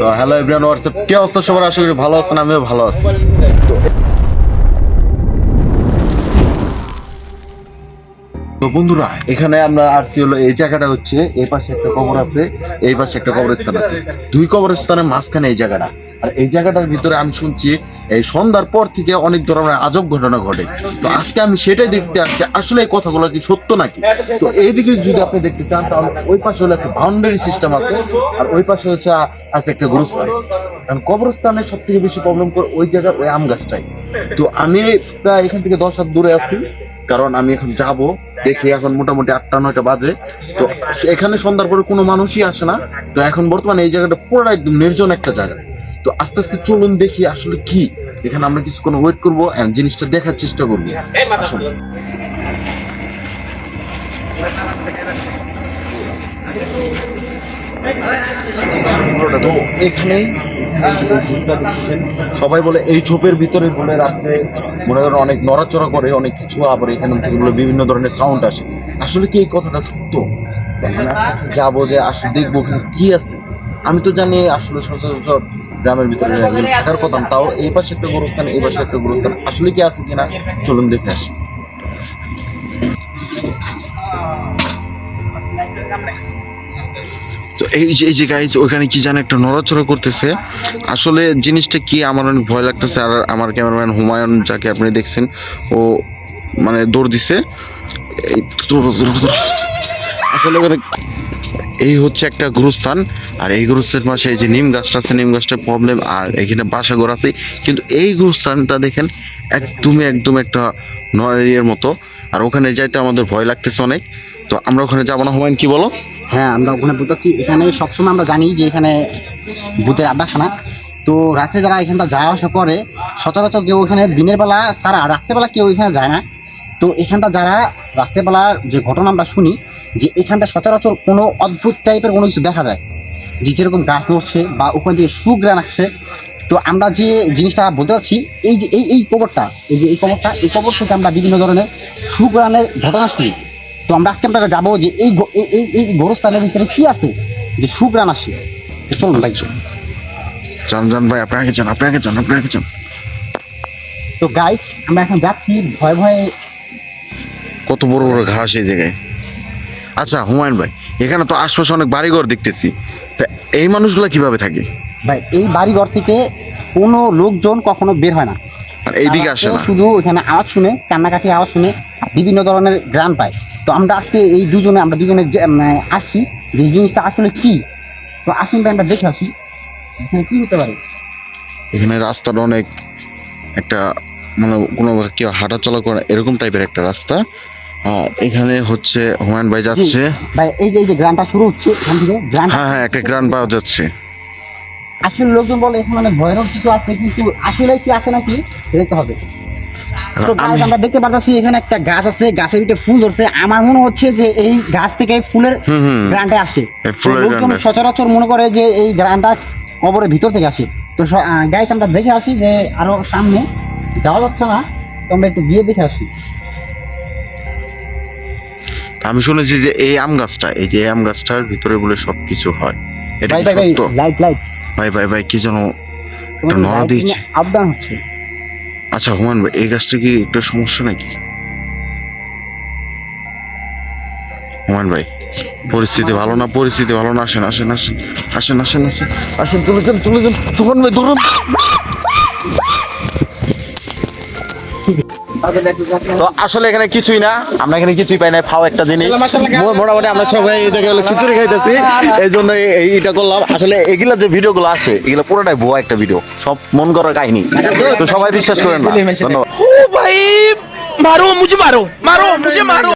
তো hello everyone WhatsApp কে অবস্থা সবার? আশা করি ভালো আছেন, আমিও ভালো আছি। বন্ধুরা, এখানে আমরা আসছি হলো, এই জায়গাটা হচ্ছে, এই পাশে একটা কবর আছে, এই পাশে একটা কবরস্থান আছে। দুই কবরস্থানের মাঝখানে এই জায়গাটা। আর এই জায়গাটার ভিতরে আমি শুনছি, এই সন্ধ্যার পর থেকে অনেক ধরনের আজব ঘটনা ঘটে। তো আজকে আমি সেটাই দেখতে আসছি, আসলে এই কথাগুলো কি সত্য নাকি? তো এইদিকে যদি আপনি দেখতে চান, তাহলে ওই পাশে হলো একটা বাউন্ডারি সিস্টেম আছে, আর ওই পাশে হচ্ছে আছে একটা গুরুস্থান। কারণ কবরস্থানে সব থেকে বেশি প্রবলেম করে ওই জায়গার ওই আম গাছটাই। তো আমি প্রায় এখান থেকে দশ হাত দূরে আছি, কারণ আমি এখন যাব, দেখি এখন মোটামুটি আটটা, নয়টা বাজে। তো এখানে সন্ধ্যার পরে কোনো মানুষই আসে না। তো এখন বর্তমানে এই জায়গাটা পুরো একদম নির্জন একটা জায়গা। তো আস্তে আস্তে চলুন দেখি আসলে কি। এখানে আমরা কিছু কিছুক্ষণ ওয়েট করব জিনিসটা দেখার চেষ্টা করব। আসুন। তো এখানেই সবাই বলে এই ঝোপের ভিতরে বলে রাত্রে মনে করেন অনেক নড়াচড়া করে অনেক কিছু আবার এখানে থেকে বিভিন্ন ধরনের সাউন্ড আসে। আসলে কি এই কথাটা সত্য? এখন যাব যে আসলে দেখব কি আছে? আমি তো জানি আসলে সচরাচর গ্রামের ভিতরে থাকার কথা, তাও এই পাশে একটা গোরস্থান, এই পাশে একটা গোরস্থান। আসলে কি আছে কিনা? চলুন দেখে আসি। তো এই যে এই যে গাইজ ওইখানে কি জানে একটা নড়াচড়া করতেছে। আসলে জিনিসটা কি, আমার অনেক ভয় লাগতেছে, আর আমার ক্যামেরাম্যান হুমায়ুন যাকে আপনি দেখছেন, ও মানে দৌড় দিছে। এই আসলে ওখানে এই হচ্ছে একটা গুরুস্থান। আর এই গুরুস্থানের পাশে এই যে নিম গাছটা আছে, নিম গাছটা প্রবলেম আর এখানে বাসা ঘর আছে। কিন্তু এই গুরুস্থানটা দেখেন, একদমই, একদম একটা নড়ের মতো। আর ওখানে যাইতে আমাদের ভয় লাগতেছে অনেক। তো আমরা ওখানে যাব না, হুমায়ুন, কি বলো? হ্যাঁ আমরা ওখানে বলতেছি এখানে সবসময় আমরা জানি যে এখানে ভূতের আড্ডাখানা। তো রাত্রে যারা এখানটা যাওয়া আসা করে, সচরাচর কেউ এখানে দিনের বেলা সারা রাত্রেবেলা কেউ এখানে যায় না। তো এখানটা যারা রাত্রেবেলার যে ঘটনা আমরা শুনি যে এখানটা সচরাচর কোনো অদ্ভুত টাইপের কোনো কিছু দেখা যায়। যে যেরকম গাছ নড়ছে বা ওখান থেকে সুগ্রান আসছে। তো আমরা যে জিনিসটা বলতে পারছি এই যে এই এই কবরটা এই যে এই কবরটা এই কবর থেকে আমরা বিভিন্ন ধরনের সুগ্রানের ঘটনা শুনি। তো আমরা আজকে আমরা যাব যে এই এই- এই গোরস্থানের ভিতরে কি আছে যে সুগ্রান আসে। চলুন ভাই যান যান ভাই আপনি আগে যান আপনি আগে যান আপনি আগে যান তো গাইস আমরা এখন যাচ্ছি ভয় ভয়ে কত বড় বড় ঘাস এই জায়গায়। আচ্ছা হুমায়ুন ভাই এখানে তো আশপাশে অনেক বাড়িঘর দেখতেছি। তা এই মানুষগুলো কীভাবে থাকে? ভাই এই বাড়িঘর থেকে কোনো লোকজন কখনো বের হয় না। আর এইদিকে আসে না। শুধু এখানে আওয়াজ শুনে কান্নাকাটি আওয়াজ শুনে বিভিন্ন ধরনের গ্রান পায়। তো আমরা আজকে এই দুজনে আমরা দুজনে আসি যে এই জিনিসটা আসলে কি? তো আসেন ভাই আমরা দেখে আসি। এখানে কি হতে পারে? এখানে রাস্তাটা অনেক একটা মানে কোনো কেউ হাঁটা চলা করে এরকম টাইপের একটা রাস্তা। এখানে হচ্ছে হুমায়ুন ভাই যাচ্ছে। ভাই এই যে এই যে গ্রানটা শুরু হচ্ছে এখান থেকে গ্রান হ্যাঁ হ্যাঁ একটা গ্রান পাওয়া যাচ্ছে। আসলে লোকজন বলে এখানে অনেক ভয়ানক কিছু আছে কিন্তু আসলে কি আছে নাকি দেখতে হবে। তো guys, আমরা দেখতে পারতেছি এখানে একটা গাছ আছে গাছের ভিতরে ফুল ধরছে। আমার মনে হচ্ছে যে এই গাছ থেকে ফুলের। গ্রানটা আসে। লোকজন সচরাচর মনে করে যে এই গ্রানটা কবরের ভিতর থেকে আসে। তো গাইস আমরা দেখে আসি যে আরও সামনে যাওয়া যাচ্ছে না তো আমরা একটু গিয়ে দেখে আসি। আমি শুনেছি যে এই আম গাছটা এই যে আম গাছটার ভিতরে বলে সবকিছু হয়। এটা ভাই কি ভাই ভাই সত্য? Light light. ভাই ভাই ভাই কি যেন নড়া দিয়েছে। হচ্ছে। আচ্ছা হুমান ভাই এই গাছটা কি একটা সমস্যা নাকি? হুমান ভাই পরিস্থিতি ভালো না? পরিস্থিতি ভালো না? আসেন আসেন আসেন আসেন আসেন আসেন। আসেন যান যান তুফান ভাই ধরুন। তো আসলে এখানে কিছুই না, আমরা এখানে কিছুই পাই না ফাও একটা জিনিস। মোটামুটি আমরা সবাই খিচুড়ি খাইতেছি, এই জন্য এইটা করলাম। আসলে এগুলা যে ভিডিওগুলো আছে এগুলো পুরোটাই ভুয়া একটা ভিডিও, সব মন করার কাহিনী। তো সবাই বিশ্বাস করেন না, ধন্যবাদ। মারো, মুজে মারো মারো, মুজে মারো।